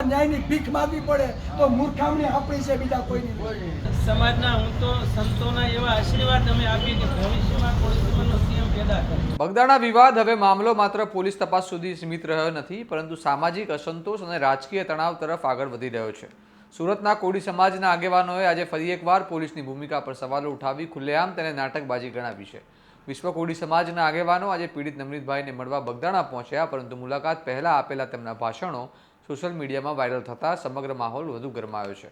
ન્યાયની ભીખ માગવી પડે તો મૂર્ખામણી આપણી છે બીજા કોઈની સમાજના હું તો સંતોના એવા આશીર્વાદ અમે આપીએ કે ભવિષ્યમાં કોઈ સમાજનો પેદા કરે. બગદાણા વિવાદ હવે મામલો માત્ર પોલીસ તપાસ સુધી સીમિત રહ્યો નથી પરંતુ સામાજિક અસંતોષ અને રાજકીય તણાવ તરફ આગળ વધી રહ્યો છે. સુરતના કોડી સમાજના આગેવાનોએ આજે ફરી એકવાર પોલીસની ભૂમિકા પર સવાલો ઉઠાવી ખુલ્લેઆમ તેને નાટકબાજી ગણાવી છે. વિશ્વ કોડી સમાજના આગેવાનો આજે પીડિત નમરીતભાઈને મળવા બગદાણા પહોંચ્યા પરંતુ મુલાકાત પહેલા આપેલા તેમના ભાષણો સોશિયલ મીડિયામાં વાયરલ થતાં સમગ્ર માહોલ વધુ ગરમાયો છે.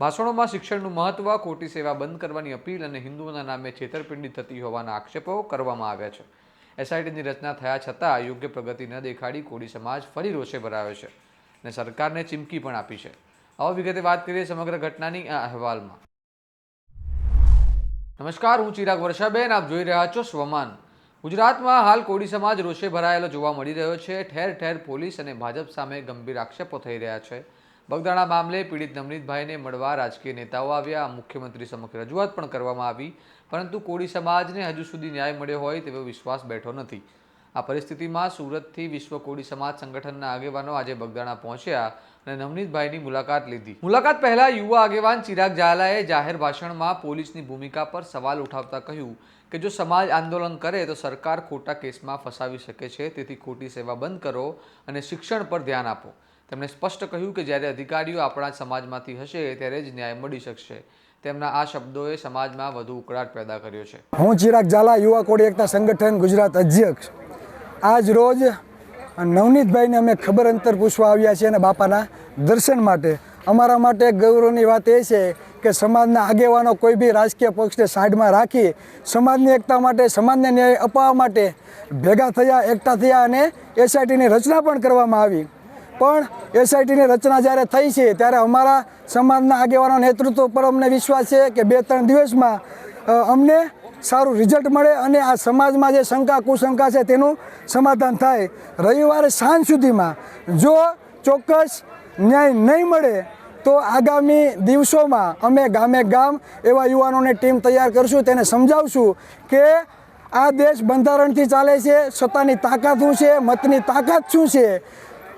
ભાષણોમાં શિક્ષણનું મહત્વ, ખોટી સેવા બંધ કરવાની અપીલ અને હિન્દુઓના નામે છેતરપિંડી થતી હોવાના આક્ષેપો કરવામાં આવ્યા છે. એસઆઈટીની રચના થયા છતાં યોગ્ય પ્રગતિ ન દેખાડી કોળી સમાજ ફરી રોષે ભરાયો છે અને સરકારને ચીમકી પણ આપી છે. આવો વિગતે વાત કરીએ સમગ્ર ઘટનાની આ અહેવાલમાં. નમસ્કાર, હું ચિરાગ વર્ષાબેન. આપ જોઈ રહ્યા છો સ્વમાન. ગુજરાતમાં હાલ કોળી સમાજ રોષે ભરાયેલો જોવા મળી રહ્યો છે. ઠેર ઠેર પોલીસ અને ભાજપ સામે ગંભીર આક્ષેપો થઈ રહ્યા છે. બગદાણા મામલે પીડિત નવનીતભાઈને મળવા રાજકીય નેતાઓ આવ્યા. મુખ્યમંત્રી સમક્ષ રજૂઆત પણ કરવામાં આવી, પરંતુ કોળી સમાજને હજુ સુધી ન્યાય મળ્યો હોય તેવો વિશ્વાસ બેઠો નથી. આ પરિસ્થિતિમાં સુરતથી વિશ્વ કોળી સમાજ સંગઠનના આગેવાનો આજે બગદાણા પહોંચ્યા અને નવનીતભાઈની મુલાકાત લીધી. મુલાકાત પહેલા યુવા આગેવાન ચિરાગ ઝાલાએ જાહેર ભાષણમાં પોલીસની ભૂમિકા પર સવાલ ઉઠાવતા કહ્યું કે જો સમાજ આંદોલન કરે તો સરકાર ખોટા કેસમાં ફસાવી શકે છે, તેથી ખોટી સેવા બંધ કરો અને શિક્ષણ પર ધ્યાન આપો. તેમણે સ્પષ્ટ કહ્યું કે જ્યારે અધિકારીઓ આપણા સમાજમાંથી હશે ત્યારે જ ન્યાય મળી શકશે. તેમના આ શબ્દોએ સમાજમાં વધુ ઉકળાટ પેદા કર્યો છે. હું ચિરાગ ઝાલા, યુવા કોળી એકતા સંગઠન ગુજરાત અધ્યક્ષ. આજ રોજ નવનીતભાઈને અમે ખબર અંતર પૂછવા આવ્યા છીએ અને બાપાના દર્શન માટે. અમારા માટે ગૌરવની વાત એ છે કે સમાજના આગેવાનો કોઈ બી રાજકીય પક્ષને સાઈડમાં રાખી સમાજની એકતા માટે, સમાજને ન્યાય અપાવવા માટે ભેગા થયા, એકઠા થયા અને એસઆઈટીની રચના પણ કરવામાં આવી. પણ એસઆઈટીની રચના જ્યારે થઈ છે ત્યારે અમારા સમાજના આગેવાનો નેતૃત્વ પર અમને વિશ્વાસ છે કે બે ત્રણ દિવસમાં અમને સારું રિઝલ્ટ મળે અને આ સમાજમાં જે શંકા, કુશંકા છે તેનું સમાધાન થાય. રવિવારે સાંજ સુધીમાં જો ચોક્કસ ન્યાય નહીં મળે, તો આગામી દિવસોમાં અમે ગામે ગામ એવા યુવાનોની ટીમ તૈયાર કરશું. તેને સમજાવશું કે આ દેશ બંધારણથી ચાલે છે, સત્તાની તાકાત શું છે, મતની તાકાત શું છે?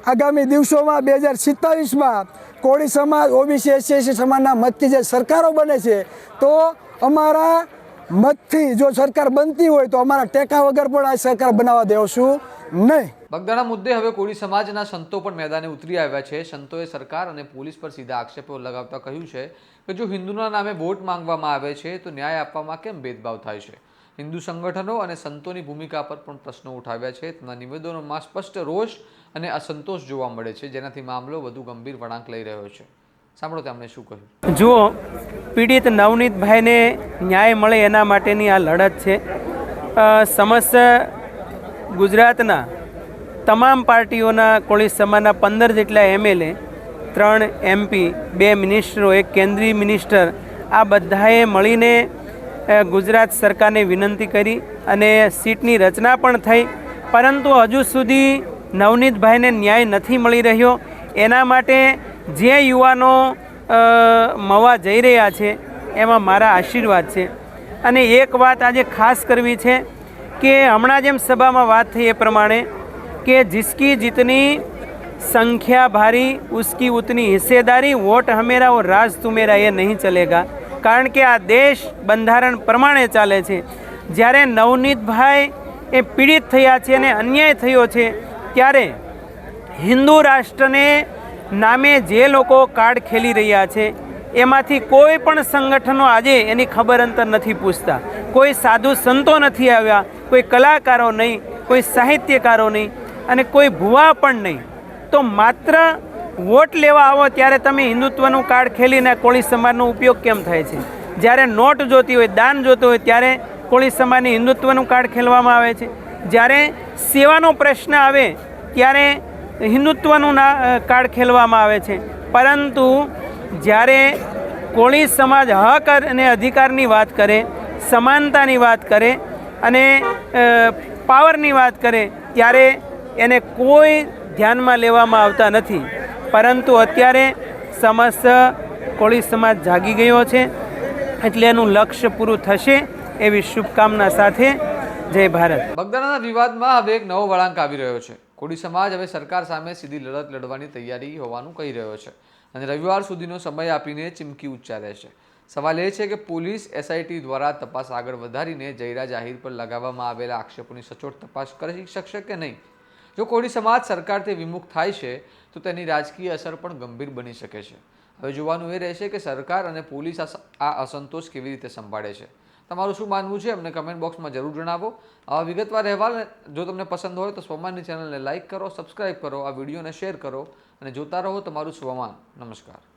આગામી દિવસોમાં બે હજાર સિત્તાવીસમાં કોળી સમાજ, ઓબીસી, એસસી સમાજના મતથી જે સરકારો બને છે, તો અમારા મતથી જો સરકાર બનતી હોય તો અમારા ટેકા વગર પણ આ સરકાર બનાવવા દેવશું નહીં. બગદાણા મુદ્દે હવે કોળી સમાજના સંતો પણ મેદાને ઉતરી આવ્યા છે. સંતોએ સરકાર અને પોલીસ પર સીધા આક્ષેપો લગાવતા કહ્યું છે કે જો હિન્દુના નામે વોટ માંગવામાં આવે છે તો ન્યાય આપવામાં કેમ ભેદભાવ થાય છે? હિન્દુ સંગઠનો અને સંતોની ભૂમિકા પર પણ પ્રશ્નો ઉઠાવ્યા છે. તેમના નિવેદનોમાં સ્પષ્ટ રોષ અને અસંતોષ જોવા મળે છે. જેનાથી મામલો વધુ ગંભીર વળાંક લઈ રહ્યો છે. સાંભળો તમને શું કહ્યું. જુઓ, પીડિત નવનીતભાઈને ન્યાય મળે એના માટેની આ લડત છે. સમસ્ત ગુજરાતના તમામ પાર્ટીઓના કોળી સમાજના પંદર જેટલા એમએલએ ત્રણ એમપી બે મિનિસ્ટરો, એક કેન્દ્રીય મિનિસ્ટર, આ બધાએ મળીને ગુજરાત સરકારને વિનંતી કરી અને સીટની રચના પણ થઈ. પરંતુ હજુ સુધી નવનીતભાઈને ન્યાય નથી મળી રહ્યો. એના માટે જે યુવાનો મવા જઈ રહ્યા છે, એમાં મારા આશીર્વાદ છે. અને એક વાત આજે ખાસ કરવી છે કે હમણાં જેમ સભામાં વાત થઈ એ પ્રમાણે કે જિસકી જીતની સંખ્યા ભારી, ઉસકી ઉતની હિસ્સેદારી, વોટ હમેરા ઓર રાજ તુમેરા એ નહીં ચલેગા. કારણ કે આ દેશ બંધારણ પ્રમાણે ચાલે છે. જ્યારે નવનીતભાઈ એ પીડિત થયા છે અને અન્યાય થયો છે, ત્યારે હિન્દુ રાષ્ટ્રને નામે જે લોકો કાર્ડ ખેલી રહ્યા છે, એમાંથી કોઈ પણ સંગઠનો આજે એની ખબર અંતર નથી પૂછતા. કોઈ સાધુ સંતો નથી આવ્યા, કોઈ કલાકારો નહીં, કોઈ સાહિત્યકારો નહીં અને કોઈ ભુવા પણ નહીં. તો માત્ર વોટ લેવા આવો ત્યારે તમે હિન્દુત્વનું કાર્ડ ખેલીને કોળી સમાજનો ઉપયોગ કેમ થાય છે? જ્યારે નોટ જોતી હોય, દાન જોતું હોય, ત્યારે કોળી સમાજની હિન્દુત્વનું કાર્ડ ખેલવામાં આવે છે. જ્યારે સેવાનો પ્રશ્ન આવે, ત્યારે હિન્દુત્વનું ના કાર્ડ ખેલવામાં આવે છે. પરંતુ જ્યારે કોળી સમાજ હક અને અધિકારની વાત કરે, સમાનતાની વાત કરે અને પાવરની વાત કરે, ત્યારે એને કોઈ ધ્યાનમાં લેવામાં આવતા નથી. પરંતુ અત્યારે સમસ્ત કોળી સમાજ જાગી ગયો છે, એટલે એનું લક્ષ્ય પૂરું થશે એવી શુભકામના સાથે જય ભારત. બગદાણાના વિવાદમાં હવે એક નવો વળાંક આવી રહ્યો છે. કોળી સમાજ હવે સરકાર સામે સીધી લડત લડવાની તૈયારી હોવાનું કહી રહ્યો છે અને રવિવાર સુધીનો સમય આપીને ચીમકી ઉચ્ચારે છે. સવાલ એ છે કે પોલીસ એસઆઈટી દ્વારા તપાસ આગળ વધારીને જયરા જાહેર પર લગાવવામાં આવેલા આક્ષેપોની સચોટ તપાસ કરી શકશે કે નહીં? જો કોળી સમાજ સરકારથી વિમુખ થાય છે, તો તેની રાજકીય અસર પણ ગંભીર બની શકે છે. હવે જોવાનું એ રહેશે કે સરકાર અને પોલીસ આ અસંતોષ કેવી રીતે સંભાળે છે? તમારું શું માનવું છે, અમને કમેન્ટ બોક્સમાં જરૂર જણાવો. આવા વિગતવાર અહેવાલ જો તમને પસંદ હોય તો સ્વમાનની ચેનલને લાઇક કરો સબસ્ક્રાઇબ કરો, આ વિડીયોને શેર કરો અને જોતા રહો તમારું સ્વમાન. નમસ્કાર.